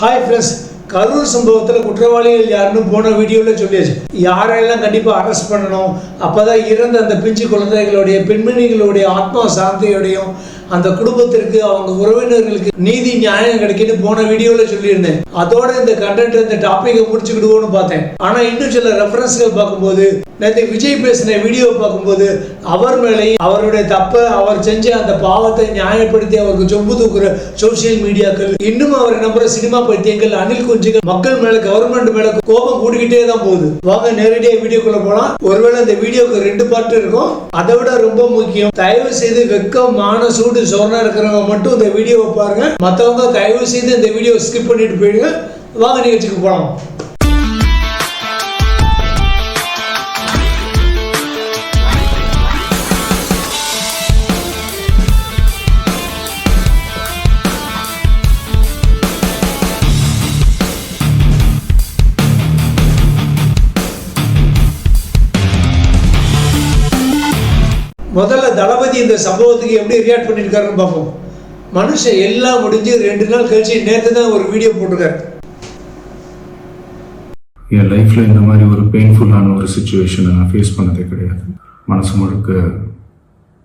Hi friends Karur சம்பவத்தில் குற்றவாளிகள் யாருன்னு போன வீடியோவில் சொல்லியாச்சு. யாரெல்லாம் கண்டிப்பாக அரெஸ்ட் பண்ணணும்? அப்போ தான் இறந்த அந்த பிஞ்சு குழந்தைகளுடைய பெண்மணிகளுடைய ஆத்மா சாந்தியோடையும். அந்த குடும்பத்திற்கு அவங்க உறவினர்களுக்கு நீதி நியாயம் கிடைக்குன்னு போன வீடியோவில் சொல்லியிருந்தேன். அதோட இந்த கண்டென்ட் இந்த டாப்பிக்கை முடிச்சுக்கிடுவோம்னு பார்த்தேன். ஆனால் இன்னும் சில ரெஃபரன்ஸ்கள் பார்க்கும்போது நேற்று விஜய் பேசின வீடியோ பார்க்கும்போது அவர் மேலேயும் அவருடைய தப்பை அவர் செஞ்ச அந்த பாவத்தை நியாயப்படுத்தி அவருக்கு சொம்பு தூக்குற சோசியல் மீடியாக்கள் இன்னும் அவர் நம்புற சினிமா பைத்தியங்கள் அணில் குஞ்சுகள் மக்கள் மேல கவர்மெண்ட் மேல கோபம் கூடிக்கிட்டே தான் போகுது. வாங்க நேரடியாக வீடியோக்குள்ள போலாம். ஒருவேளை இந்த வீடியோக்கு ரெண்டு பார்ட் இருக்கும். அதை விட ரொம்ப முக்கியம் தயவு செய்து வெக்கம் மான சூடு சொரணா இருக்கிறவங்க மட்டும் இந்த வீடியோவை பாருங்க. மற்றவங்க தயவு செய்து இந்த வீடியோ ஸ்கிப் பண்ணிட்டு போயிடுங்க. வாங்க நிகழ்ச்சிக்கு போகலாம் முதல்ல தளபதி இந்த சம்பவத்துக்கு எப்படி ரியாக்ட் பண்ணியிருக்காருன்னு பார்ப்போம். மனுஷன் எல்லாம் முடிஞ்சு ரெண்டு நாள் கழிச்சு நேற்று தான் ஒரு வீடியோ போட்டிருக்காரு. என் லைஃப்பில் இந்த மாதிரி ஒரு பெயின்ஃபுல்லான ஒரு சுச்சுவேஷனை நான் ஃபேஸ் பண்ணதே கிடையாது. மனசு முழுக்க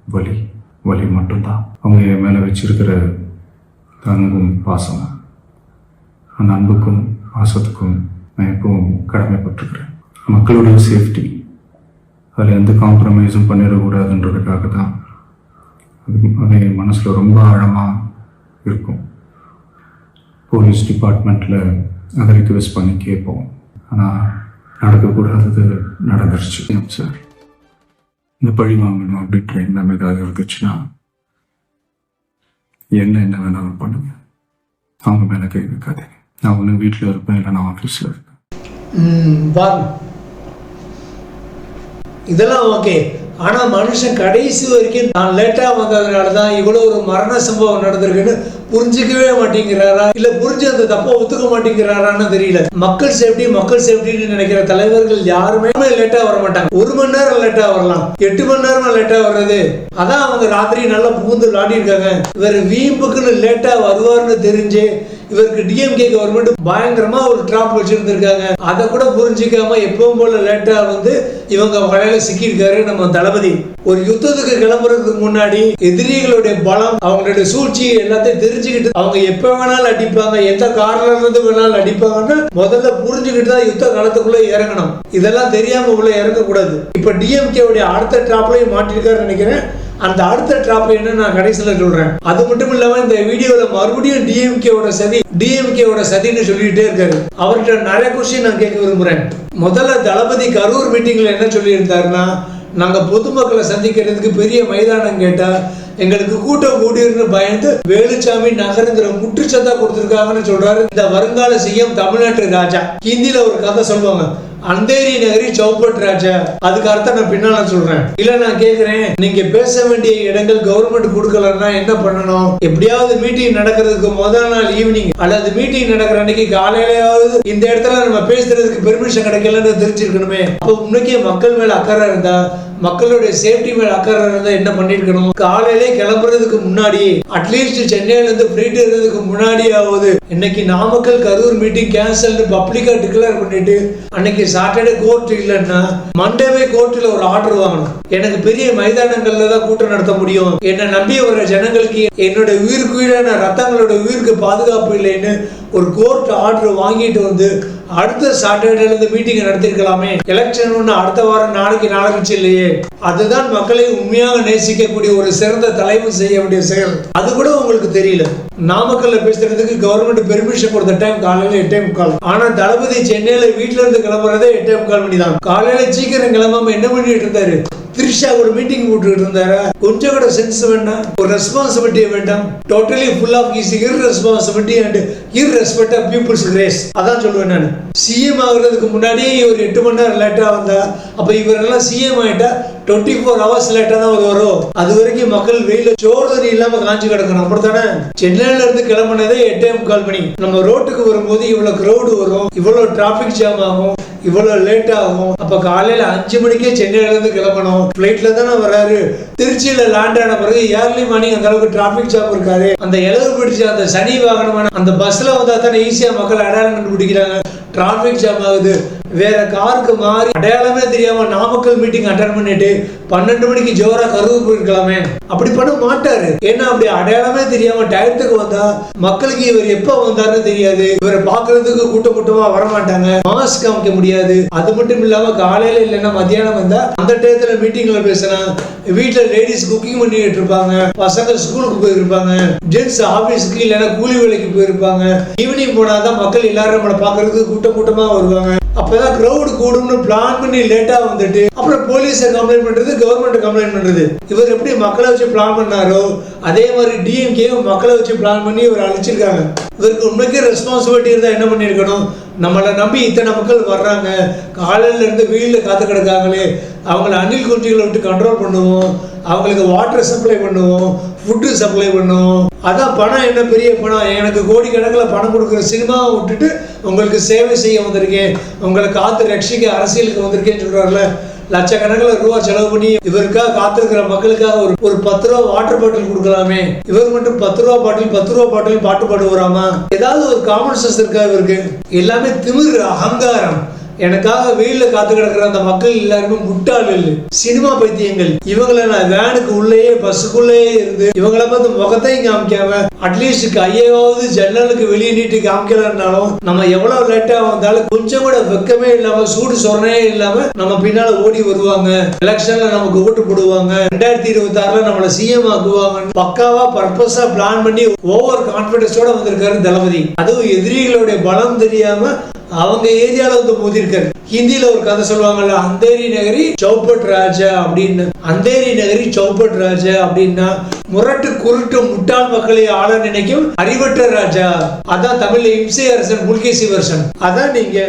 வலி வலி மட்டும்தான். அவங்க என் மேலே வச்சிருக்கிற அன்பும் பாசம் அந்த அன்புக்கும் பாசத்துக்கும் நான் எப்பவும் கடமைப்பட்டிருக்கிறேன். மக்களுடைய சேஃப்டி அதில் எந்த காம்ப்ரமைஸும் பண்ணிடக்கூடாதுன்றதுக்காக தான் அது அது என் மனசில் ரொம்ப ஆழமாக இருக்கும். போலீஸ் டிபார்ட்மெண்ட்டில் அதை ரிக்வெஸ்ட் பண்ணி கேட்போம். ஆனால் நடக்கக்கூடாதது நடந்துருச்சு. சார்? இந்த பழி வாங்கணும் அப்படின்ற எண்ணம் ஏதாவது இருந்துச்சுன்னா என்ன என்ன வேணாலும் பண்ணுங்க. அவங்க மேலே கை வைக்காதீங்க. நான் ஒன்று வீட்டில் இருப்பேன் இல்லை நான் ஆஃபீஸில் இருப்பேன். இதெல்லாம் ஓகே. ஆனால் மனுஷன் கடைசி வரைக்கும் தான் லேட்டாக வந்ததுனால தான் இவ்வளோ ஒரு மரண சம்பவம் நடந்திருக்குன்னு புரிஞ்சுக்கவே மாட்டேங்கிறாரா? இல்லை புரிஞ்சு அந்த தப்பை ஒத்துக்க மாட்டேங்கிறாரான்னு தெரியல. மக்கள் சேஃப்டி மக்கள் சேஃப்டின்னு நினைக்கிற தலைவர்கள் யாருமே லேட்டாக வர மாட்டாங்க ஒரு மணி நேரம் லேட்டாக வரலாம். எட்டு மணி நேரம் லேட்டாக வர்றது? அதான் அவங்க ராத்திரி நல்லா புகுந்து விளாடி இருக்காங்க இவர் வீம்புக்குன்னு லேட்டாக வருவார்னு தெரிஞ்சு இவருக்கு டிஎம்கே கவர்மெண்ட் பயங்கரமா ஒரு டிராப் வச்சிருந்திருக்காங்க. அதை கூட புரிஞ்சிக்காம எப்பவும் போல லேட்டா வந்து இவங்க வலையில சிக்கியிருக்காரு நம்ம தளபதி. ஒரு யுத்தத்துக்கு கிளம்புறதுக்கு முன்னாடி எதிரிகளுடைய பலம் அவங்களுடைய சூழ்ச்சி எல்லாத்தையும் தெரிஞ்சுக்கிட்டு அவங்க எப்ப வேணாலும் அடிப்பாங்க எந்த காரணம் இருந்து வேணாலும் அடிப்பாங்கன்னு முதல்ல புரிஞ்சுக்கிட்டு தான் யுத்த காலத்துக்குள்ள இறங்கணும். இதெல்லாம் தெரியாம உள்ள இறங்கக்கூடாது. இப்ப டிஎம்கே உடைய அடுத்த டிராப்லயும் மாட்டிருக்காரு நினைக்கிறேன். அந்த அடுத்த டிராப் என்ன நான் கடைசியில சொல்றேன். அது மட்டும் இல்லாம இந்த வீடியோல மறுபடியும் டிஎம்கேவோட சதி டிஎம்கேவோட சதின்னு சொல்லிட்டே இருக்காரு. அவர்கிட்ட நிறைய கொஸ்டின் நான் கேட்க விரும்புறேன். முதல்ல தளபதி கரூர் மீட்டிங்ல என்ன சொல்லியிருந்தாருன்னா நாங்க பொதுமக்களை சந்திக்கிறதுக்கு பெரிய மைதானம் கேட்டா எங்களுக்கு கூட்டம் கூடியிருன்னு பயந்து வேலுச்சாமி நகருங்கிற முற்றுச்சத்தா கொடுத்துருக்காங்கன்னு சொல்றாரு. இந்த வருங்கால சிஎம் தமிழ்நாட்டு ராஜா. ஹிந்தில ஒரு கதை சொல்லுவாங்க அந்தேரி நகரி சௌப்பட் ராஜா. அதுக்கு அர்த்தம் நான் பின்னால சொல்றேன். இல்ல நான் கேக்குறேன். நீங்க பேச வேண்டிய இடங்கள் கவர்மெண்ட் கொடுக்கலன்னா என்ன பண்ணணும்? எப்படியாவது மீட்டிங் நடக்கிறதுக்கு முதல் நாள் ஈவினிங் அல்லது மீட்டிங் நடக்கிற அன்னைக்கு காலையிலயாவது இந்த இடத்துல நம்ம பேசுறதுக்கு பெர்மிஷன் கிடைக்கலன்னு தெரிஞ்சிருக்கணுமே. அப்போ உண்மைக்கே மக்கள் மேல அக்கறை இருந்தா மக்களுடைய சேஃப்டி மேல் அக்கறை இருந்தால் என்ன பண்ணிருக்கணும் காலையிலே கிளம்புறதுக்கு முன்னாடி அட்லீஸ்ட் சென்னையில இருந்து ஃபிளைட் ஏறதுக்கு முன்னாடியாவது இன்னைக்கு நாமக்கல் கரூர் மீட்டிங் கேன்சல்னு பப்ளிக்கா டிக்ளேர் பண்ணிட்டு அன்னைக்கு சாட்டர்டே கோர்ட் இல்லைன்னா மண்டேவே கோர்ட்டில் ஒரு ஆர்டர் வாங்கணும். எனக்கு பெரிய மைதானங்கள்ல தான் கூட்டம் நடத்த முடியும். என்னை நம்பி வர ஜனங்களுக்கு என்னோட உயிருக்கு உயிரான ரத்தங்களோட உயிருக்கு பாதுகாப்பு இல்லைன்னு ஒரு கோர்ட் ஆர்டர் வாங்கிட்டு வந்து அடுத்த சாட்டர்டேல இருந்து மீட்டிங் நடத்திருக்கலாமே. எலெக்ஷன் ஒன்று அடுத்த வாரம் நாளைக்கு நாளைக்கு இல்லையே. அதுதான் மக்களை உண்மையாக நேசிக்கக்கூடிய ஒரு சிறந்த தலைவர் செய்ய வேண்டிய செயல். அது கூட உங்களுக்கு தெரியல. நாமக்கல்ல பேசுறதுக்கு கவர்மெண்ட் பெர்மிஷன் கொடுத்த டைம் காலையில எட்டே முக்கால். ஆனா தளபதி சென்னையில வீட்டுல இருந்து கிளம்புறதே எட்டே முக்கால் மணி தான். காலையில சீக்கிரம் கிளம்பாம என்ன பண்ணிட்டு இருந்தாரு? த்ரிஷா ஒரு மீட்டிங் போட்டுக்கிட்டு இருந்தாரா? கொஞ்சம் கூட சென்ஸ் வேண்டாம். ஒரு ரெஸ்பான்சிபிலிட்டி வேண்டாம். Totally full of his her responsibility and her respect of peoples grace அதான் சொல்லுவேன் நான். சிஎம் ஆகுறதுக்கு முன்னாடியே இவர் எட்டு மணி நேரம் லேட்டாக வந்தா அப்போ இவரெல்லாம் சிஎம் ஆயிட்டா டுவெண்ட்டி ஃபோர் ஹவர்ஸ் லேட்டாக தான் வரும். அது வரைக்கும் மக்கள் வெயில சோறு தண்ணி இல்லாமல் காஞ்சி கிடக்கணும். அப்படித்தானே? சென்னையில இருந்து கிளம்புனதே எட்டே முக்கால் மணி. நம்ம ரோட்டுக்கு வரும்போது இவ்வளோ க்ரௌடு வரும் இவ்வளோ டிராஃபிக் ஜாம் ஆகும். இவ்வளோ லேட் ஆகும். அப்போ காலையில் அஞ்சு மணிக்கே சென்னையிலேருந்து கிளம்பணும். ஃப்ளைட்டில் தானே வர்றாரு. திருச்சியில் லேண்ட் ஆன பிறகு ஏர்லி மார்னிங் அந்த அளவுக்கு டிராஃபிக் ஜாம் இருக்காரு அந்த இலவு பிடிச்ச அந்த சனி வாகனமான அந்த பஸ்ஸில் வந்தா தானே ஈஸியாக மக்கள் அடையாளம் கண்டுபிடிக்கிறாங்க. டிராஃபிக் ஜாம் ஆகுது. வேற காருக்கு மாறி அடையாளமே தெரியாம நாமக்கல் மீட்டிங் அட்டன் பண்ணிட்டு பன்னெண்டு மணிக்கு ஜோரா கருவு போயிருக்கலாமே. அப்படி பண்ண மாட்டாரு. ஏன்னா அப்படி அடையாளமே தெரியாம டயத்துக்கு வந்தா மக்களுக்கு இவர் எப்ப வந்தாருன்னு தெரியாது. இவரை பாக்குறதுக்கு கூட்டம் கூட்டமா வர மாட்டாங்க மாஸ்க் காமிக்க முடியாது. அது மட்டும் இல்லாம காலையில இல்லைன்னா மத்தியானம் வந்தா அந்த டயத்துல மீட்டிங்ல பேசினா வீட்டுல லேடிஸ் குக்கிங் பண்ணிட்டு இருப்பாங்க. பசங்க ஸ்கூலுக்கு போயிருப்பாங்க. ஜென்ஸ் ஆபீஸ்க்கு இல்லைன்னா கூலி வேலைக்கு போயிருப்பாங்க. ஈவினிங் போனாதான் மக்கள் எல்லாரும் நம்மளை பாக்குறதுக்கு கூட்டம் கூட்டமா வருவாங்க. அப்பதான் கிரௌடு கூடும்னு பிளான் பண்ணி லேட்டா வந்துட்டு அப்புறம் போலீஸை கம்ப்ளைண்ட் பண்றது கவர்மெண்ட் கம்ப்ளைண்ட் பண்றது. இவர் எப்படி மக்களை வச்சு பிளான் பண்ணாரோ அதே மாதிரி டிஎம்கே மக்களை வச்சு பிளான் பண்ணி இவர் அழைச்சிருக்காங்க. இவருக்கு உண்மைக்கே ரெஸ்பான்சிபிலிட்டி இருந்தா என்ன பண்ணியிருக்கணும்? நம்மளை நம்பி இத்தனை மக்கள் வர்றாங்க. காலையில இருந்து வெயிலில் காத்து கிடக்காங்களே. அவங்கள அணில் குஞ்சுகளை விட்டு கண்ட்ரோல் பண்ணுவோம். அவங்களுக்கு வாட்டர் சப்ளை பண்ணுவோம் ஃபுட்டு சப்ளை பண்ணுவோம். அதான் பணம் என்ன பெரிய பணம்? எனக்கு கோடிக்கணக்கில் பணம் கொடுக்குற சினிமாவை விட்டுட்டு உங்களுக்கு சேவை செய்ய வந்திருக்கேன். உங்களை காத்து ரட்சிக்க அரசியலுக்கு வந்திருக்கேன்னு சொல்றாருல. லட்சக்கணக்கில் ரூபா செலவு பண்ணி இவருக்காக காத்திருக்கிற மக்களுக்காக ஒரு ஒரு பத்து ரூபா வாட்டர் பாட்டில் கொடுக்கலாமே. இவர் மட்டும் பத்து ரூபா பாட்டில் பத்து ரூபா பாட்டில் பாட்டு பாடுவாராமா? ஏதாவது ஒரு காமன் சென்ஸ் இருக்கா இவருக்கு? எல்லாமே திமிர் அகங்காரம். எனக்காக வெயிலில் காத்து கிடக்குற அந்த மக்கள் எல்லாருமே முட்டாள் இல்லை சினிமா பைத்தியங்கள். இவங்களை நான் வேனுக்கு உள்ளேயே பஸ்ஸுக்குள்ளேயே இருந்து இவங்களை பார்த்து முகத்தையும் காமிக்காம அட்லீஸ்ட் கையாவது ஜன்னலுக்கு வெளியே நீட்டு காமிக்கலன்னாலும் நம்ம எவ்வளவு லேட்டா வந்தாலும் கொஞ்சம் கூட வெக்கமே இல்லாம சூடு சொரணே இல்லாம நம்ம பின்னால ஓடி வருவாங்க. எலெக்ஷன்ல நமக்கு ஓட்டு போடுவாங்க. ரெண்டாயிரத்தி இருபத்தி ஆறுல நம்மள சிஎம் ஆக்குவாங்க பக்காவா பர்பஸா பிளான் பண்ணி ஓவர் கான்பிடன்ஸோட வந்திருக்காரு தளபதி. அதுவும் எதிரிகளுடைய பலம் தெரியாம அவங்க ஏரியாவில் வந்து மோதிருக்காரு. ஹிந்தில ஒரு கதை சொல்லுவாங்கல்ல அந்தேரி நகரி சௌபட் ராஜா அப்படின்னு. அந்தேரி நகரி சௌபட் ராஜா அப்படின்னா முரட்டு குருட்டு முட்டாள் மக்களை ஆள நினைக்கும் அறிவற்ற ராஜா. அதான் தமிழ்ல இம்சை அரசன் புல்கேசி வருஷன். அதான் நீங்க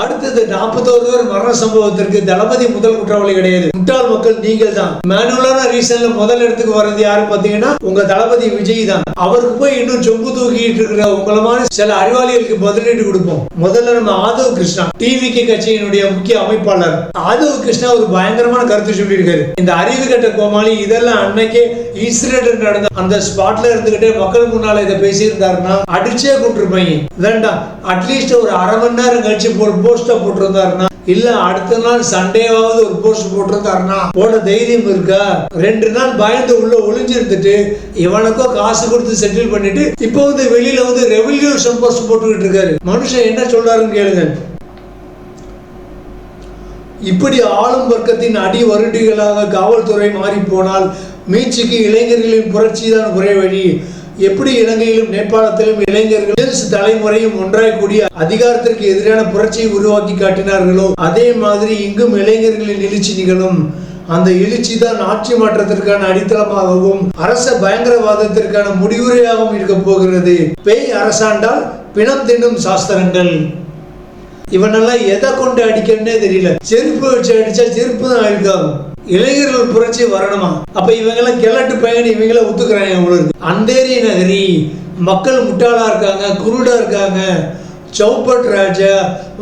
அடுத்தது நாற்பத்தோரு பேர் மரண சம்பவத்திற்கு தளபதி முதல் குற்றவாளி கிடையாது. முட்டாள் மக்கள் நீங்கள் தான் மேனுவலான ரீசன்ல முதல் இடத்துக்கு வர்றது யாரு பாத்தீங்கன்னா உங்க தளபதி விஜய் தான் அவருக்கு போய் இன்னும் சொம்பு தூக்கிட்டு இருக்கிற உங்களமான சில அறிவாளிகளுக்கு பதிலீடு கொடுப்போம். முதல்ல நம்ம ஆதவ் கிருஷ்ணா டிவிகே கட்சியினுடைய முக்கிய அமைப்பாளர். ஆதவ் கிருஷ்ணா ஒரு பயங்கரமான கருத்து சொல்லியிருக்காரு. இந்த அறிவு கட்ட கோமாளி இதெல்லாம் அன்னைக்கே இன்சிடென்ட் நடந்த அந்த ஸ்பாட்ல இருந்துகிட்டே மக்கள் முன்னால இதை பேசியிருந்தாருன்னா அடிச்சே கொண்டிருப்பாங்க வேண்டாம் அட்லீஸ்ட் ஒரு அரை மணி நேரம் கழிச்சு போட்டு போஸ்ட போட்டிருந்தாருன்னா இல்ல அடுத்த நாள் சண்டேவாவது ஒரு போஸ்ட் போட்டிருந்தாருன்னா போட தைரியம் இருக்கா? ரெண்டு நாள் பயந்து உள்ள ஒளிஞ்சிருந்துட்டு இவனுக்கோ காசு கொடுத்து செட்டில் பண்ணிட்டு இப்போ வந்து வெளியில வந்து ரெவல்யூஷன் போஸ்ட் போட்டுக்கிட்டு இருக்காரு. மனுஷன் என்ன சொல்றாருன்னு கேளுங்க. இப்படி ஆளும் வர்க்கத்தின் அடி வருடிகளாக காவல்துறை மாறி போனால் மீட்சிக்கு இளைஞர்களின் புரட்சி தான் ஒரே வழி. எப்படி இலங்கையிலும் நேபாளத்திலும் இளைஞர்கள் தலைமுறையும் ஒன்றாய் கூடிய அதிகாரத்திற்கு எதிரான புரட்சியை உருவாக்கி காட்டினார்களோ அதே மாதிரி இங்கும் இளைஞர்களின் எழுச்சி நிகழும். அந்த எழுச்சி தான் ஆட்சி மாற்றத்திற்கான அடித்தளமாகவும் அரச பயங்கரவாதத்திற்கான முடிவுரையாகவும் இருக்க போகிறது. பேய் அரசாண்டால் பிணம் தின்னும் சாஸ்திரங்கள். இவனெல்லாம் எதை கொண்டு அடிக்கணும்னே தெரியல. செருப்பு வச்சு அடிச்சா செருப்பு தான் அழுக்காகும் இளைஞர்கள் புரட்சி வரணுமா? அப்ப இவங்கெல்லாம் கிழட்டு பயணி இவங்கள ஒத்துக்கிறாங்க உங்களுக்கு. அந்தேரி நகரி மக்கள் முட்டாளா இருக்காங்க குருடா இருக்காங்க. சௌப்பட் ராஜா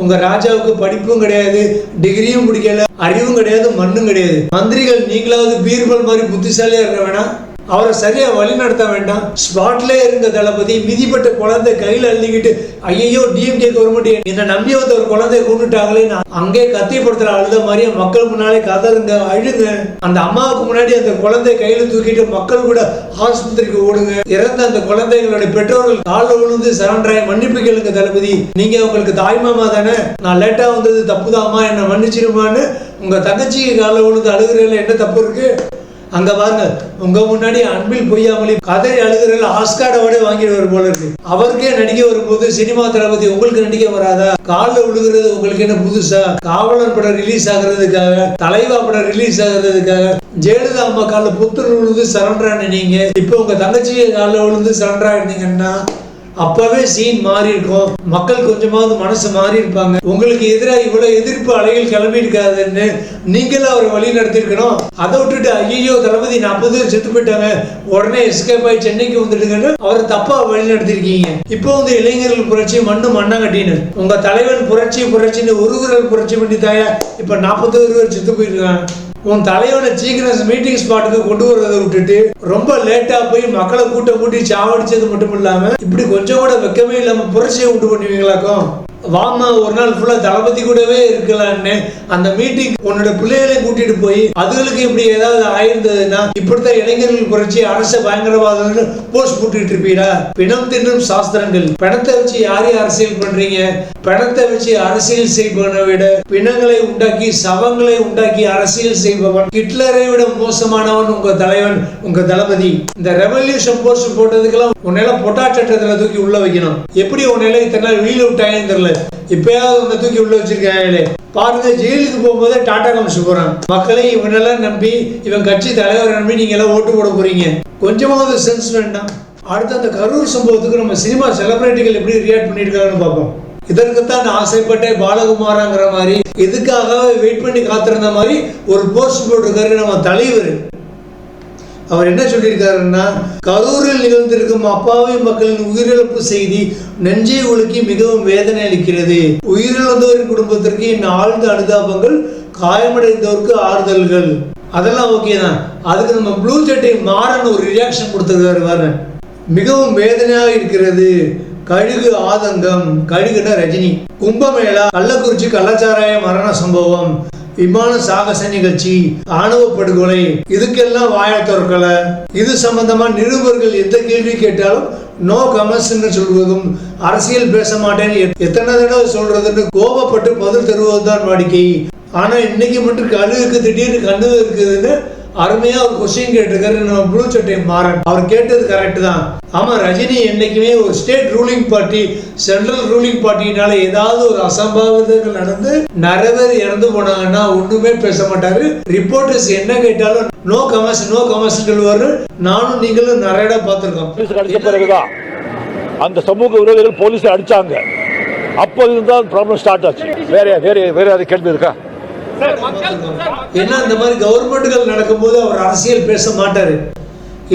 உங்க ராஜாவுக்கு படிப்பும் கிடையாது டிகிரியும் பிடிக்கல அறிவும் கிடையாது மண்ணும் கிடையாது. மந்திரிகள் நீங்களாவது பீர்பல் மாதிரி புத்திசாலியா இருக்க வேணாம். அவரை சரியா வழி நடத்த வேண்டாம். ஸ்பாட்ல இருந்த தளபதி மிதிப்பட்ட குழந்தை கையில் அள்ளிக்கிட்டு ஐயோ டிஎம்கே கவர்மெண்ட் என்ன நம்பி வந்த ஒரு குழந்தைய கூட்டுட்டாங்களே நான் கத்தி கத்தியப்படுத்துற அழுத மாதிரியே மக்கள் முன்னாலே கதறுங்க அழுங்க. அந்த அம்மாவுக்கு முன்னாடி அந்த குழந்தைய கையில தூக்கிட்டு மக்கள் கூட ஆஸ்பத்திரிக்கு ஓடுங்க. இறந்த அந்த குழந்தைகளுடைய பெற்றோர்கள் காலில் விழுந்து சரண்டராய் மன்னிப்பு கேளுங்க தளபதி. நீங்க உங்களுக்கு தாய்மாமா தானே? நான் லேட்டா வந்தது தப்புதாம்மா? என்ன மன்னிச்சிருமான்னு உங்க தங்கச்சிக்கு காலில் விழுந்து அழுகுறதுல என்ன தப்பு இருக்கு? அங்க பாருங்க உங்க முன்னாடி அன்பில் பொய்யாமலி கதறி அழுகிறல ஆஸ்கார்டோட வாங்கிடுவார் போல இருக்கு. அவருக்கே நடிக்க வரும்போது சினிமா தளபதி உங்களுக்கு நடிக்க வராதா? காலில் விழுகிறது உங்களுக்கு என்ன புதுசா? காவலர் படம் ரிலீஸ் ஆகிறதுக்காக தலைவா படம் ரிலீஸ் ஆகிறதுக்காக ஜெயலலிதா அம்மா காலில் புத்தர் விழுந்து சரண்டரான நீங்க இப்போ உங்க தங்கச்சியை காலில் விழுந்து சரண்டர் ஆயிருந்தீங்கன்னா அப்பவே சீன் மாறி இருக்கும். மக்கள் கொஞ்சமாவது மனசு மாறி இருப்பாங்க. உங்களுக்கு எதிராக இவ்வளவு எதிர்ப்பு அலைகள் கிளம்பி இருக்காதுன்னு நீங்களும் அவரை வழி நடத்திருக்கணும் அதை விட்டுட்டு ஐயோ தளபதி நாற்பது பேர் செத்து போயிட்டாங்க. உடனே எஸ்கேப் ஆகி சென்னைக்கு வந்துடுங்கன்னு அவரை தப்பா வழி நடத்திருக்கீங்க இப்போ வந்து இளைஞர்கள் புரட்சி மண்ணு மண்ணாங்கட்டின்னு. உங்க தலைவன் புரட்சி புரட்சின்னு ஒரு குரல் புரட்சி பண்ணி தாயா இப்ப நாற்பத்தோரு பேர் செத்து போயிருக்காங்க. உன் தலைவனை சீக்கிரம் மீட்டிங் ஸ்பாட்டுக்கு கொண்டு வர்றதை விட்டுட்டு ரொம்ப லேட்டா போய் மக்களை கூட்ட கூட்டி சாவடிச்சது மட்டும் இல்லாம இப்படி கொஞ்சம் கூட வெக்கமே இல்லாம புரட்சியை உண்டு பண்ணுவீங்களாக்கும்? வாமா ஒரு நாள் ஃபுல்லா தளபதி கூடவே இருக்கலான்னு அந்த மீட்டிங் உன்னோட பிள்ளைகளையும் கூட்டிட்டு போய் அதுகளுக்கு இப்படி ஏதாவது ஆயிருந்ததுன்னா இப்படித்தான் இளைஞர்கள் புரட்சி அரச பயங்கரவாதம்னு போஸ்ட் போட்டுட்டு இருப்பீடா. பிணம் தின்னும் சாஸ்திரங்கள். பிணத்தை வச்சு யார் அரசியல் பண்றீங்க? பிணத்தை வச்சு அரசியல் செய்வனை விட பிணங்களை உண்டாக்கி சவங்களை உண்டாக்கி அரசியல் செய்பவன் ஹிட்லரை விட மோசமானவன் உங்க தலைவன் உங்க தளபதி. இந்த ரெவல்யூஷன் போஸ்ட் போட்டதுக்கெல்லாம் உன்னால பொட்டா சட்டத்தில் தூக்கி உள்ள வைக்கணும். எப்படி உன்னால இத்தனை நாள் வீல் அவுட் ஆயின்னு இப்பயாவது உன்னை தூக்கி உள்ள வச்சிருக்காங்களே பாருங்க ஜெயிலுக்கு போகும்போது டாடா காமிச்சு போறான் மக்களை இவனெல்லாம் நம்பி இவன் கட்சி தலைவர் நம்பி நீங்க எல்லாம் ஓட்டு போட போறீங்க. கொஞ்சமாவது சென்ஸ் வேண்டாம். அடுத்து அந்த கரூர் சம்பவத்துக்கு நம்ம சினிமா செலிபிரிட்டிகள் எப்படி ரியாக்ட் பண்ணியிருக்காங்கன்னு பார்ப்போம். இதற்குத்தான் நான் ஆசைப்பட்டேன் பாலகுமாராங்கிற மாதிரி. எதுக்காக வெயிட் பண்ணி காத்திருந்த மாதிரி ஒரு போஸ்ட் போட்டிருக்காரு நம்ம தலைவர். அவர் என்ன சொல்லியிருக்காருன்னா கரூரில் நிகழ்ந்திருக்கும் அப்பாவி மக்களின் உயிரிழப்பு செய்தி நெஞ்சை உலுக்கி மிகவும் வேதனை அளிக்கிறது. உயிரிழந்தோரின் குடும்பத்திற்கு என் ஆழ்ந்த அனுதாபங்கள் காயமடைந்தோருக்கு ஆறுதல்கள். அதெல்லாம் ஓகே தான். அதுக்கு நம்ம ப்ளூ சட்டை மாறன் ஒரு ரியாக்ஷன் கொடுத்துருக்காரு பாருங்க. மிகவும் வேதனையாக இருக்கிறது. கழுகு ஆதங்கம் கழுகுனா ரஜினி. கும்பமேளா கள்ளக்குறிச்சி கள்ளச்சாராய மரண சம்பவம். விமான சாகச நிகழ்ச்சி ஆணவ படுகொலை இதுக்கெல்லாம் வாய திறக்கல. இது சம்பந்தமா நிருபர்கள் எந்த கேள்வி கேட்டாலும் நோ கமெண்ட்ஸ்னு சொல்வதும் அரசியல் பேச மாட்டேன்னு எத்- எத்தனை தடவை சொல்றதுன்னு கோபப்பட்டு பதில் தருவதுதான் வாடிக்கை. ஆனா இன்னைக்கு மட்டும் கழுவுக்கு திடீர்னு கண்ணு இருக்குதுன்னு அருமையா ஒரு கொஸ்டின் கேட்டிருக்காரு. நம்ம ப்ளூ சட்டை மாறன் அவர் கேட்டது கரெக்ட் தான். ஆமா ரஜினி என்னைக்குமே ஒரு state ruling party central ruling பார்ட்டினால ஏதாவது ஒரு அசம்பாவிதங்கள் நடந்து நிறைய பேர் இறந்து போனாங்கன்னா ஒண்ணுமே பேச மாட்டாரு. ரிப்போர்ட்டர்ஸ் என்ன கேட்டாலும் நோ கமர்ஸ் நோ கமர்ஸ் வரும் நானும் நீங்களும் நிறைய இடம் பார்த்திருக்கோம். போலீஸ் பிறகுதான் அந்த சமூக விரோதிகள் போலீஸ் அடிச்சாங்க. அப்போ இருந்தால் ப்ராப்ளம் ஸ்டார்ட் ஆச்சு. வேற வேற வேற அதை கேள்வி இருக்கா? ஏன்னா இந்த மாதிரி கவர்மெண்ட்டுகள் நடக்கும்போது அவர் அரசியல் பேச மாட்டாரு.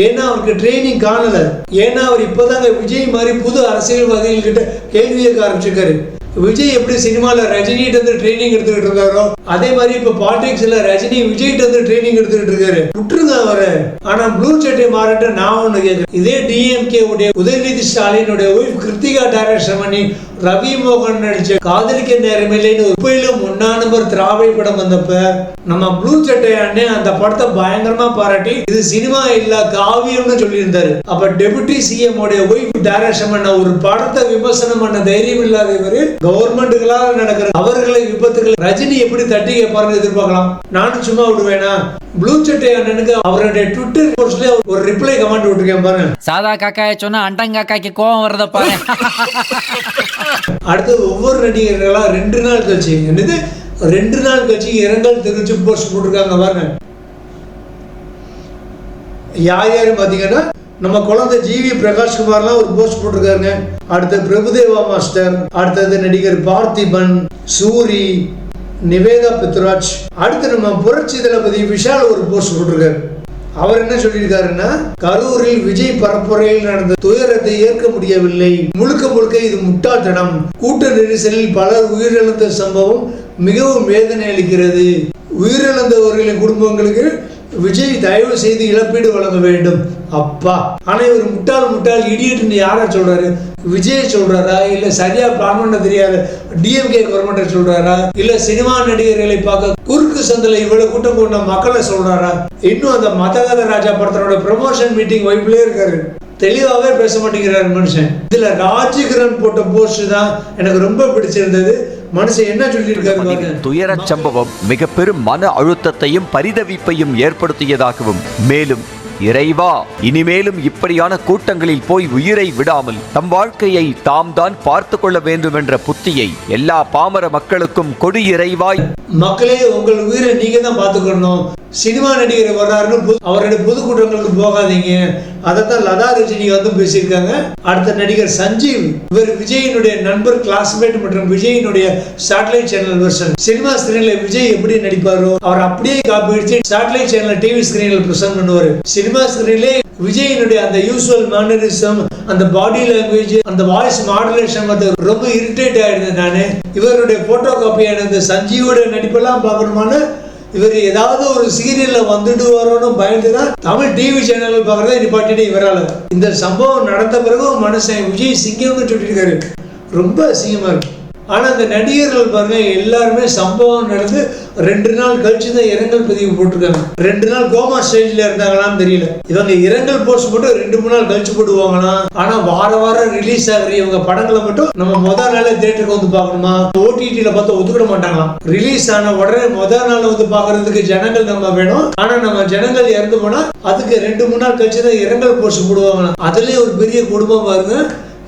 ஏன்னா அவருக்கு ட்ரைனிங் காணல. ஏன்னா அவர் இப்போதாங்க விஜய் மாதிரி புது அரசியல்வாதிகள் கிட்ட கேள்வி கேட்க ஆரம்பிச்சிருக்காரு. விஜய் எப்படி சினிமால ரஜினிகிட்ட இருந்து ட்ரைனிங் எடுத்துக்கிட்டு இருக்காரோ அதே மாதிரி இப்போ பாலிடிக்ஸில் ரஜினி விஜய்கிட்ட இருந்து ட்ரைனிங் எடுத்துக்கிட்டு இருக்காரு. விட்டுருங்க அவரை. ஆனா ப்ளூ சட்டை மாறட்ட நான் ஒண்ணு கேட்குறேன் இதே டிஎம்கே உடைய உதயநிதி ஸ்டாலினுடைய ஒய்ஃப் கிருத்திகா டைரக்ஷன் பண்ணி ரவி மோகன் நடிச்ச காதலிக்க நேரமில்லைன்னு உப்பையிலும் ஒன்னா நம்பர் திராவிட படம் வந்தப்ப நம்ம ப்ளூ சட்டை அண்ணன் அந்த படத்தை பயங்கரமா பாராட்டி இது சினிமா இல்ல காவியம்னு சொல்லியிருந்தாரு. அப்ப டெபுட்டி சிஎம் உடைய ஒய்ஃப் டைரக்ஷன் பண்ண ஒரு படத்தை விமர்சனம் பண்ண தைரியம் இல்லாத இவரு கவர்மெண்ட்டுகளால் நடக்கிற அவர்களை விபத்துகளை ரஜினி எப்படி தட்டி கேட்பாருன்னு எதிர்பார்க்கலாம். நானும் சும்மா விடுவேனா? ப்ளூ சட்டை அண்ணனுக்கு அவருடைய ட்விட்டர் போஸ்ட்ல ஒரு ரிப்ளை கமெண்ட் விட்டுருக்கேன் பாருங்க. சாதா காக்காய சொன்னா அண்டங்காக்காய்க்கு கோவம் வரத பாரு. அடுத்து ஒவ்வொரு நடிகர்களா ரெண்டு நாள் கழிச்சு. என்னது? ரெண்டு நாள் கழிச்சு இரங்கல் தெரிவிச்சு போஸ்ட் போட்டிருக்காங்க பாருங்க. யார் யாரு பார்த்தீங்கன்னா நம்ம குழந்தை ஜிவி பிரகாஷ்குமார்லாம் ஒரு போஸ்ட் போட்டிருக்காருங்க. அடுத்து பிரபுதேவா மாஸ்டர் அடுத்தது நடிகர் பார்த்திபன் சூரி நிவேதா பித்ராஜ் அடுத்து நம்ம புரட்சி தளபதி விஷால் ஒரு போஸ்ட் போட்டிருக்காரு. அவர் என்ன சொல்லியிருக்காருன்னா கரூரில் விஜய் பரப்புரையில் நடந்த துயரத்தை ஏற்க முடியவில்லை. முழுக்க முழுக்க இது முட்டாள்தனம். கூட்ட நெரிசலில் பலர் உயிரிழந்த சம்பவம் மிகவும் வேதனை அளிக்கிறது. உயிரிழந்தவர்களின் குடும்பங்களுக்கு விஜய் தயவு செய்து இழப்பீடு வழங்க வேண்டும். அப்பா. ஆனா இவர் முட்டாள் முட்டாள் இடியட்னு யாரை சொல்றாரு? விஜய் சொல்றாரா? இல்ல சரியா பிளான் பண்ண தெரியாத. டிஎம்கே கவர்மெண்ட் சொல்றாரா? இல்ல சினிமா நடிகர்களை பார்க்க குறுக்கு சந்தில இவ்வளவு கூட்டம் கொண்ட மக்களை சொல்றாரா? இன்னும் அந்த மதகத ராஜா படத்தனோட ப்ரமோஷன் மீட்டிங் வைப்லயே இருக்காரு. தெளிவாகவே பேச மாட்டேங்கிறாரு மனுஷன். இதுல ராஜகிரண் போட்ட போஸ்ட் தான் எனக்கு ரொம்ப பிடிச்சிருந்தது. மனுஷன் என்ன சொல்லியிருக்காரு துயரச் சம்பவம் மிக பெரும் மன அழுத்தத்தையும் பரிதவிப்பையும் ஏற்படுத்தியதாகவும் மேலும் இறைவா இனிமேலும் இப்படியான கூட்டங்களில் போய் உயிரை விடாமல் தம் வாழ்க்கையை தாம் தான் பார்த்து கொள்ள வேண்டும் என்ற புத்தியை எல்லா பாமர மக்களுக்கும் கொடு இறைவாய் மக்களே உங்கள் உயிரை நீங்க தான் பார்த்துக்கணும் சினிமா நடிகர் வர்றாருன்னு பொது- அவருடைய பொதுக்கூட்டங்களுக்கு போகாதீங்க. அதைத்தான் லதா ரஜினி வந்து பேசியிருக்காங்க. அடுத்த நடிகர் சஞ்சீவ் இவர் விஜயினுடைய நண்பர் கிளாஸ்மேட் மற்றும் விஜயினுடைய சேட்டலைட் சேனல் வெர்ஷன் சினிமா ஸ்கிரீன்ல விஜய் எப்படி நடிப்பாரோ அவர் அப்படியே காப்பி அடிச்சு சேட்டலைட் சேனல் டிவி ஸ்கிரீன்ல பிரசன்ட் பண்ணுவாரு. சினிமா ஸ்கிரீன்லே விஜயினுடைய அந்த யூஸ்வல் மேனரிசம் அந்த பாடி லாங்குவேஜ் அந்த வாய்ஸ் மாடுலேஷன் வந்து ரொம்ப இரிட்டேட் ஆயிருந்தேன் நானு. இவருடைய போட்டோ காப்பியான இந்த சஞ்சீவோட நடிப்பெல்லாம் பார்க்கணுமான்னு இவர் ஏதாவது ஒரு சீரியல்ல வந்துட்டு வரோன்னு பயந்து தான் தமிழ் டிவி சேனல்கள் பார்க்கறத நிப்பாட்டிட்டு இவரால். இந்த சம்பவம் நடந்த பிறகு மனுஷன் விஜய் சிங்கம்னு சொல்லியிருக்காரு. ரொம்ப அசிங்கமா இருக்கு. ஆனா அந்த நடிகர்கள் பாருங்க எல்லாருமே சம்பவம் நடந்து ரெண்டு நாள் கழிச்சு தான் இரங்கல் பதிவு போட்டிருக்காங்க. ரெண்டு நாள் கோமா ஸ்டேஜில் இருந்தாங்களான்னு தெரியல. இவங்க இரங்கல் போஸ்ட் மட்டும் ரெண்டு மூணு நாள் கழிச்சு போடுவாங்களா ஆனா வார வாரம் ரிலீஸ் ஆகிற இவங்க படங்களை மட்டும் நம்ம முதல் நாள் தேட்டருக்கு வந்து பார்க்கணுமா? ஓடிடியில பார்த்து ஒத்துக்கிட மாட்டாங்களாம். ரிலீஸ் ஆன உடனே முதல் நாள் வந்து பார்க்கறதுக்கு ஜனங்கள் நம்ம வேணும். ஆனா நம்ம ஜனங்கள் இறந்து போனா அதுக்கு ரெண்டு மூணு நாள் கழிச்சு தான் இரங்கல் போஸ்ட் போடுவாங்களாம். அதுலேயே ஒரு பெரிய குடும்பம் பாருங்க.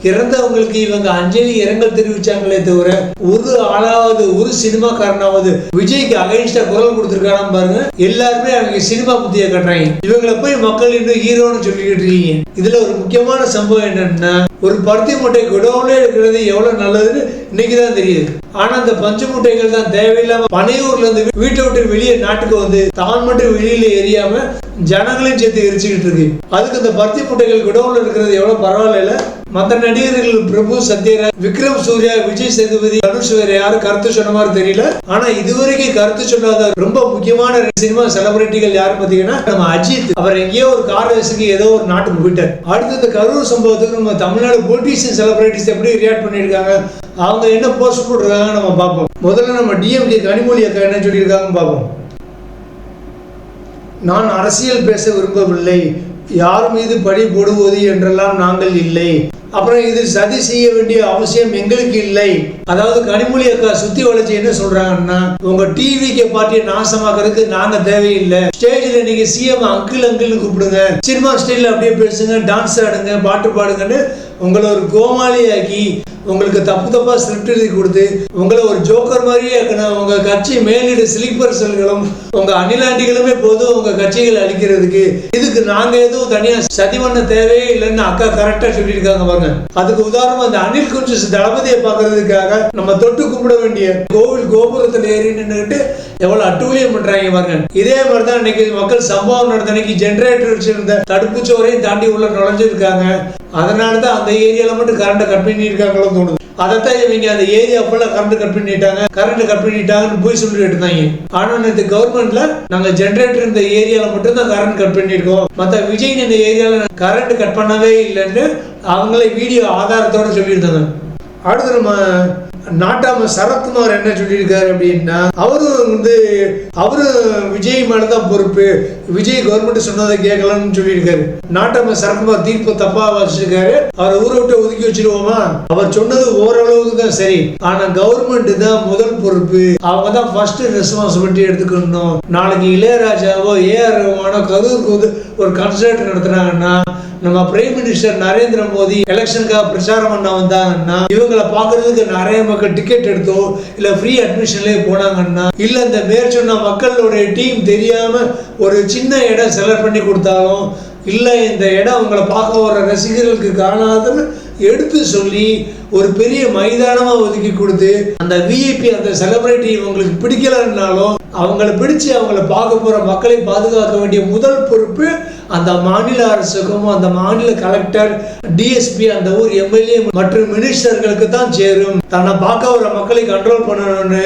இறந்தவங்களுக்கு இவங்க அஞ்சலி இரங்கல் தெரிவிச்சாங்களே தவிர ஒரு ஆளாவது ஒரு சினிமாக்காரனாவது விஜய்க்கு அகைன்ஸ்டா குரல் கொடுத்துருக்காராம் பாருங்க. எல்லாருமே அவங்க சினிமா புத்திய கட்டுறாங்க. இவங்களை போய் மக்கள் இன்னும் ஹீரோன்னு சொல்லிக்கிட்டு இருக்கீங்க. இதுல ஒரு முக்கியமான சம்பவம் என்னன்னா ஒரு பருத்தி மூட்டை குடவுனே இருக்கிறது எவ்வளவு நல்லதுன்னு இன்னைக்கு தான் தெரியுது. ஆனா அந்த பஞ்சு மூட்டைகள் தான் தேவையில்லாம பனையூர்ல இருந்து வீட்டை விட்டு வெளியே நாட்டுக்கு வந்து தான் மட்டும் வெளியில எரியாம ஜனங்களையும் சேர்த்து எரிச்சுக்கிட்டு இருக்கு. அதுக்கு இந்த பருத்தி மூட்டைகள் குடவுல இருக்கிறது எவ்வளவு பரவாயில்ல மற்ற நடிகர்கள் பிரபு சத்யராஜ் விக்ரம் சூர்யா விஜய் சேதுபதி தனுஷ் வேற யாரும் கருத்து சொன்ன மாதிரி தெரியல. ஆனா இதுவரைக்கும் கருத்து சொல்லாத ரொம்ப முக்கியமான சினிமா செலிபிரிட்டிகள் யாரு பாத்தீங்கன்னா நம்ம அஜித். அவர் எங்கேயோ ஒரு கார் வயசுக்கு ஏதோ ஒரு நாட்டுக்கு போயிட்டார். அடுத்து இந்த கரூர் சம்பவத்துக்கு நம்ம தமிழ்நாடு பொலிட்டீஷியன் செலிபிரிட்டிஸ் எப்படி ரியாக்ட் பண்ணியிருக்காங்க அவங்க என்ன போஸ்ட் போட்டிருக்காங்க நம்ம பார்ப்போம். முதல்ல நம்ம டிஎம்கே கனிமொழி அக்கா என்ன சொல்லியிருக்காங்கன்னு பார்ப்போம். நான் அரசியல் பேச விரும்பவில்லை. யார் மீது பழி போடுவது என்றெல்லாம் நாங்கள் இல்லை. அப்புறம் இது சதி செய்ய வேண்டிய அவசியம் எங்களுக்கு இல்லை. அதாவது கனிமொழி அக்கா சுத்தி வளர்ச்சி என்ன சொல்றாங்கன்னா உங்க டிவிக்கு பார்ட்டியை நாசமாக்குறதுக்கு நாங்க தேவையில்லை. ஸ்டேஜ்ல நீங்க சிஎம் அங்கிள் அங்கிள் கூப்பிடுங்க. சினிமா ஸ்டைல அப்படியே பேசுங்க டான்ஸ் ஆடுங்க பாட்டு பாடுங்கன்னு உங்களை ஒரு கோமாளியாக்கி உங்களுக்கு தப்பு தப்பா ஸ்கிரிப்ட் எழுதி கொடுத்து உங்களை ஒரு ஜோக்கர் மாதிரியே ஆக்கணும் உங்க கட்சி மேலிட ஸ்லீப்பர் செல்களும் உங்க அணிலாண்டிகளுமே போதும் உங்க கட்சிகள் அழிக்கிறதுக்கு இதுக்கு நாங்க எதுவும் தனியா சதி பண்ண தேவையே இல்லைன்னு அக்கா கரெக்டா சொல்லியிருக்காங்க பாருங்க. அதுக்கு உதாரணம் அந்த அனில் குஞ்சு தளபதியை பார்க்கறதுக்காக நம்ம தொட்டு கும்பிட வேண்டிய கோவில் கோபுரத்தில் ஏறி நின்றுட்டு எவ்வளவு அட்டூழியம் பண்றாங்க பாருங்க. இதே மாதிரி தான் இன்னைக்கு மக்கள் சம்பவம் நடந்த அன்னைக்கு ஜென்ரேட்டர் வச்சிருந்த தடுப்புச்சோரையும் தாண்டி உள்ள நுழைஞ்சிருக்காங்க. அதனால தான் அந்த ஏரியாவில் மட்டும் கரண்ட்டை கட் பண்ணியிருக்காங்களோ தோணுது அதைத்தான் இவங்க அந்த ஏரியா ஃபுல்லாக கரண்ட் கட் பண்ணிட்டாங்க. கரண்ட் கட் பண்ணிட்டாங்கன்னு போய் சொல்லிட்டு இருந்தாங்க. ஆனா இந்த கவர்மெண்ட்ல நாங்க ஜென்ரேட்டர் இந்த ஏரியால மட்டும் தான் கரண்ட் கட் பண்ணியிருக்கோம். மத்த விஜய் இந்த ஏரியால கரண்ட் கட் பண்ணவே இல்லைன்னு அவங்களே வீடியோ ஆதாரத்தோட சொல்லியிருந்தாங்க. அடுத்து நம்ம நாட்டாம சரத்குமார் என்ன சொல்லியிருக்காரு அப்படின்னா அவரும் வந்து அவரும் விஜய் மேலதான் பொறுப்பு. விஜய் கவர்மெண்ட் சொன்னதை கேட்கலன்னு சொல்லியிருக்காரு. நாட்டாம சரத்குமார் தீர்ப்பு தப்பா வச்சிருக்காரு. அவர் ஊரை விட்டு ஒதுக்கி வச்சிருவோமா? அவர் சொன்னது ஓரளவுக்கு தான் சரி. ஆனா கவர்மெண்ட் தான் முதல் பொறுப்பு. அவங்க தான் ஃபர்ஸ்ட் ரெஸ்பான்சிபிலிட்டி எடுத்துக்கணும். நாளைக்கு இளையராஜாவோ ஏஆர் ரகுமானோ கரூருக்கு வந்து ஒரு கன்சர்ட் நடத்துனாங்கன்னா நம்ம பிரைம் மினிஸ்டர் நரேந்திர மோடி எலெக்ஷனுக்காக பிரச்சாரம் பண்ண வந்தாங்கன்னா இவங்களை பார்க்கறதுக்கு நிறைய நமக்கு டிக்கெட் எடுத்தோ இல்ல ஃப்ரீ அட்மிஷன்லயே போனாங்கன்னா இல்ல இந்த மேற்சொன்ன மக்களுடைய டீம் தெரியாம ஒரு சின்ன இடம் செலக்ட் பண்ணி கொடுத்தாலும் இல்ல இந்த இடம் உங்களை பார்க்க வர ரசிகர்களுக்கு காணாதுன்னு எடுத்து சொல்லி ஒரு பெரிய மைதானமா ஒதுக்கி கொடுத்து அந்த விஐபி அந்த செலிபிரிட்டி இவங்களுக்கு பிடிக்கலன்னாலும் அவங்கள பிடிச்சு அவங்கள பார்க்க போற மக்களை பாதுகாக்க வேண்டிய முதல் பொறுப்பு அந்த மாநில அரசுக்கும் அந்த மாநில கலெக்டர் டிஎஸ்பி அந்த ஊர் எம்எல்ஏ மற்றும் மினிஸ்டர்களுக்கு தான் சேரும். தன்னை பார்க்க வர மக்களை கண்ட்ரோல் பண்ணணும்னு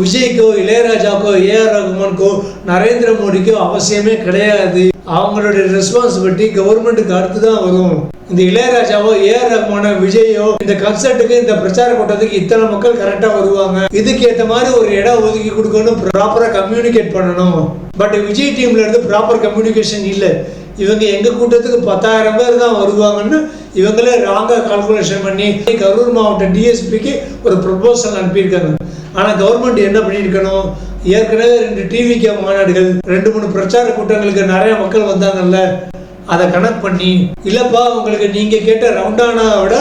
விஜய்க்கோ இளையராஜாக்கோ ஆர் ரகுமான்க்கோ நரேந்திர மோடிக்கோ அவசியமே கிடையாது. அவங்களுடைய ரெஸ்பான்சிபிலிட்டி கவர்மெண்ட்டுக்கு அடுத்து தான் வரும். இந்த இளையராஜாவோ ஏ ஆர் ரகுமானோ விஜயோ இந்த கன்சர்ட்டுக்கு இந்த பிரச்சார கூட்டத்துக்கு இத்தனை மக்கள் கரெக்டாக வருவாங்க. இதுக்கு ஏத்த மாதிரி ஒரு இடம் ஒதுக்கி கொடுக்கணும் ப்ராப்பரா கம்யூனிகேட் பண்ணணும். பட் விஜய் டீம்ல இருந்து ப்ராப்பர் கம்யூனிகேஷன் இல்லை. இவங்க எங்கள் கூட்டத்துக்கு பத்தாயிரம் பேர் தான் வருவாங்கன்னு இவங்களே ராங்காக கால்குலேஷன் பண்ணி கரூர் மாவட்ட டிஎஸ்பிக்கு ஒரு ப்ரொபோசல் அனுப்பியிருக்காங்க. ஆனால் கவர்மெண்ட் என்ன பண்ணியிருக்கணும்? ஏற்கனவே ரெண்டு டிவிகே மாநாடுகள் ரெண்டு மூணு பிரச்சார கூட்டங்களுக்கு நிறைய மக்கள் வந்தாங்கல்ல அதை கனெக்ட் பண்ணி இல்லைப்பா உங்களுக்கு நீங்கள் கேட்ட ரவுண்டானா விட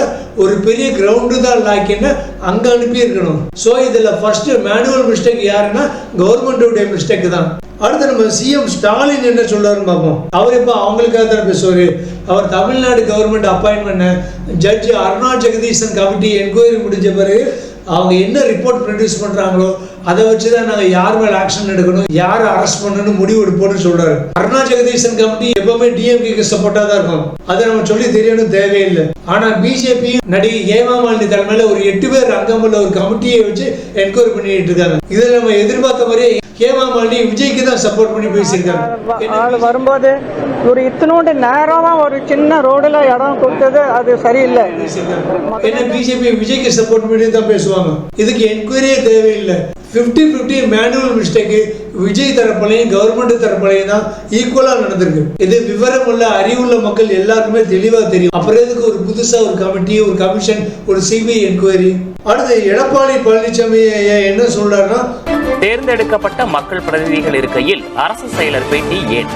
ஒரு பெரிய கிரவுண்டு தான் லாக்கின்னு அங்கே அனுப்பியிருக்கணும். ஸோ இதில் ஃபர்ஸ்ட் மேனுவல் மிஸ்டேக் யாருன்னா கவர்மெண்ட்டுடைய மிஸ்டேக் தான். அடுத்து நம்ம சிஎம் ஸ்டாலின் என்ன சொல்றாருன்னு பார்ப்போம். அவர் இப்போ அவங்களுக்காக தான் பேசுவார். அவர் தமிழ்நாடு கவர்மெண்ட் அப்பாயின்ட் பண்ண judge Aruna Jagadeesan committee enquiry முடிஞ்ச பிறகு அவங்க என்ன ரிப்போர்ட் ப்ரொடியூஸ் பண்ணுறாங்களோ அதை வச்சு தான் நாங்கள் யார் மேலே ஆக்ஷன் எடுக்கணும் யாரை அரெஸ்ட் பண்ணணும் முடிவு எடுப்போம்னு சொல்றாரு. அருணா ஜெகதீசன் கமிட்டி எப்பவுமே டிஎம்கேக்கு சப்போர்ட்டாக தான் இருக்கும். அதை நம்ம சொல்லி தெரியணும் தேவையில்லை. ஆனா பிஜேபி நடிகை ஹேமா மாலினி தலைமையில ஒரு எட்டு பேர் அங்கமுள்ள ஒரு கமிட்டியை வச்சு என்கொயரி பண்ணிட்டு இருக்காங்க. இதில் நம்ம எதிர்பார்த்த மாதிரியே ஹேமா மாலினி விஜய்க்கு தான் சப்போர்ட் பண்ணி பேசியிருக்காங்க. வரும்போது ஒரு இத்தனோண்டு நேரமா ஒரு சின்ன ரோடுல இடம் கொடுத்தது அது சரியில்லை. என்ன பிஜேபி விஜய்க்கு சப்போர்ட் பண்ணி தான் பேசுவாங்க. இதுக்கு என்கொயரியே தேவையில்லை. 50 50 மேனுவல் மிஸ்டேக் விஜய் தரப்புலையும் கவர்மெண்ட் தரப்புலையும் தான் ஈக்குவலா நடந்திருக்கு. இது விவரம் உள்ள அறிவுள்ள மக்கள் எல்லாருக்குமே தெளிவா தெரியும். அப்புறம் எதுக்கு ஒரு புதுசா ஒரு கமிட்டி ஒரு கமிஷன் ஒரு சிபிஐ என்கொயரி அடுத்து எடப்பாடி பழனிசாமி என்ன சொல்றாருன்னா தேர்ந்தெடுக்கப்பட்ட மக்கள் பிரதிநிதிகள் இருக்கையில் அரசு செயலர் பேட்டி ஏன்?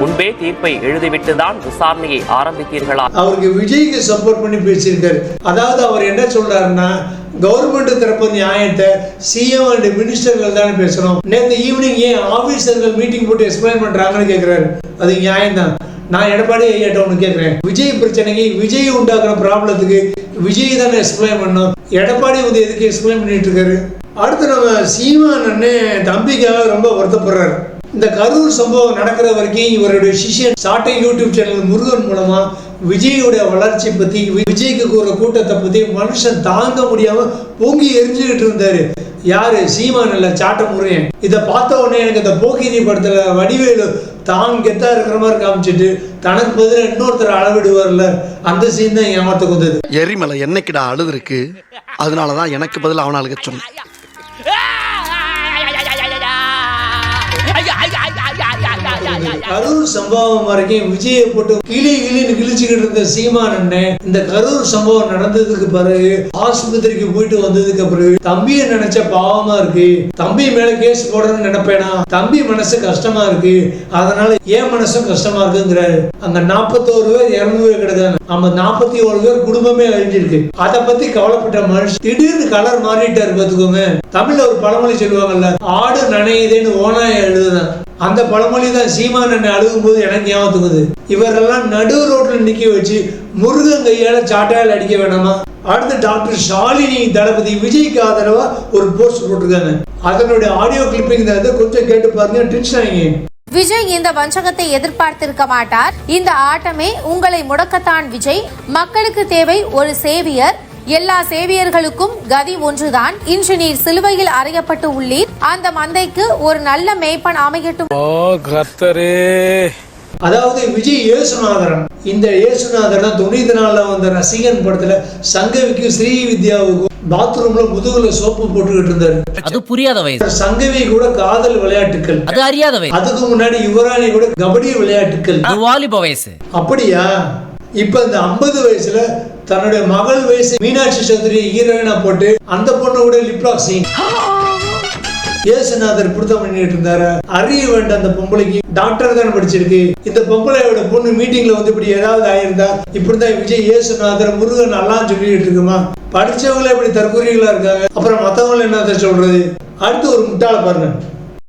முன்பே தீர்ப்பை எழுதிவிட்டுதான் விசாரணையை ஆரம்பித்தீர்களா? அவருக்கு விஜய்க்கு சப்போர்ட் பண்ணி பேசியிருக்காரு. அதாவது அவர் என்ன சொல்றாருன்னா கவர்மெண்ட் தரப்பு நியாயத்தை சிஎம் அண்ட் மினிஸ்டர்கள் தானே பேசணும். நேற்று ஈவினிங் ஏன் ஆஃபீஸர்கள் மீட்டிங் போட்டு எக்ஸ்பிளைன் பண்ணுறாங்கன்னு கேட்குறாரு அது நியாயம் தான் நான் எடப்பாடி ஐயாட்ட ஒன்று கேட்குறேன் விஜய் பிரச்சனைக்கு விஜய் உண்டாக்குற ப்ராப்ளத்துக்கு விஜய் தானே எக்ஸ்பிளைன் பண்ணணும். எடப்பாடி வந்து எதுக்கு எக்ஸ்பிளைன் பண்ணிட்டு இருக்காரு? அடுத்து நம்ம சீமான் அண்ணன் தம்பிக்காக ரொம்ப வருத்தப்படுறாரு. இந்த கரூர் சம்பவம் நடக்கிற வரைக்கும் இவருடைய சிஷியன் சாட்டை யூடியூப் சேனல் முருகன் மூலமா விஜயோட வளர்ச்சி பத்தி விஜய்க்கு கூற கூட்டத்தை பத்தி மனுஷன் தாங்க முடியாம பொங்கி எரிஞ்சுக்கிட்டு இருந்தாரு. யாரு? சீமான் இல்ல சாட்ட முருகன் இதை பார்த்த உடனே எனக்கு இந்த போக்கிரி படத்துல வடிவேலு தான் கெத்தா இருக்கிற மாதிரி காமிச்சிட்டு தனக்கு பதிலாக இன்னொருத்தர் அளவிடுவார்ல அந்த சீன் தான் ஏமாத்துக்கு வந்தது. எரிமலை என்னைக்குடா அழுது இருக்கு அதனாலதான் எனக்கு பதில் அவனை அழுக சொன்னேன் கரூர் சம்பவம் வரைக்கும் விஜயை போட்டு கிளி கிளின்னு கிழிச்சுக்கிட்டு இருந்த சீமான் அண்ணன் இந்த கரூர் சம்பவம் நடந்ததுக்கு பிறகு ஆஸ்பத்திரிக்கு போயிட்டு வந்ததுக்கு பிறகு தம்பியை நினைச்ச பாவமா இருக்கு. தம்பி மேல கேஸ் போடணும்னு நினைப்பேனா? தம்பி மனசு கஷ்டமா இருக்கு. அதனால என் மனசும் கஷ்டமா இருக்குங்கிறாரு. அங்க நாற்பத்தோரு பேர் இருநூறு பேர் கிடக்காங்க. நம்ம நாற்பத்தி ஒரு பேர் குடும்பமே அழிஞ்சிருக்கு. அதை பத்தி கவலைப்பட்ட மனுஷன் திடீர்னு கலர் மாறிட்டாரு பாத்துக்கோங்க தமிழ்ல ஒரு பழமொழி சொல்லுவாங்கல்ல ஆடு நனையுதேன்னு ஓனாய எழுதுதான். அந்த பழமொழி தான் சீமான் என்ன அழுகும்போது எனக்கு ஞாபகத்துக்குது. இவரெல்லாம் நடு ரோட்ல நிக்க வச்சு முருகன் கையால சாட்டையால் அடிக்க வேணாமா? அடுத்து டாக்டர் ஷாலினி தளபதி விஜய்க்கு ஆதரவாக ஒரு போஸ்ட் போட்டிருக்காங்க. அதனுடைய ஆடியோ கிளிப்பிங் தான் கொஞ்சம் கேட்டு பாருங்க டென்ஷன் ஆகிங்க விஜய் இந்த வஞ்சகத்தை எதிர்பார்த்திருக்க மாட்டார். இந்த ஆட்டமே உங்களை முடக்கத்தான் விஜய். மக்களுக்கு தேவை ஒரு சேவியர் எல்லா சேவியர்களுக்கும் கதி ஒன்றுதான். இன்று நீர் சிலுவையில் அறையப்பட்டு உள்ளீர். அந்த மந்தைக்கு ஒரு நல்ல மேய்ப்பன் அமையட்டும். அதாவது விஜய் இயேசுநாதரன். இந்த இயேசுநாதரன் துணித நாள்ல வந்த ரசிகன் படத்துல சங்கவிக்கும் ஸ்ரீ வித்யாவுக்கும் பாத்ரூம்ல முதுகுல சோப்பு போட்டுக்கிட்டு இருந்தாரு. அது புரியாத வயசு. சங்கவி கூட காதல் விளையாட்டுக்கள். அது அறியாத வயசு அதுக்கு முன்னாடி யுவராணி கூட கபடி விளையாட்டுக்கள். அது வாலிப வயசு. அப்படியா? இப்ப இந்த ஐம்பது வயசுல தன்னுடைய மகள் வயசு மீனாட்சி சௌத்ரி ஹீரோயினா போட்டு அந்த பொண்ணு கூட லிப்லாக் சீன் இயேசுநாதர் பிடித்தம் பண்ணிட்டு இருந்தாரு அறிய வேண்டாம் அந்த பொம்பளைக்கு டாக்டர் தானே படிச்சிருக்கு. இந்த பொம்பளையோட பொண்ணு மீட்டிங்ல வந்து இப்படி ஏதாவது ஆயிருந்தா இப்படிதான் விஜய் இயேசுநாதர் முருகன் எல்லாம் சொல்லிட்டு இருக்குமா? படிச்சவங்களே இப்படி தற்கொலைகளா இருக்காங்க. அப்புறம் மத்தவங்கள என்னத்த சொல்றது? அடுத்து ஒரு முட்டாள பாருங்க.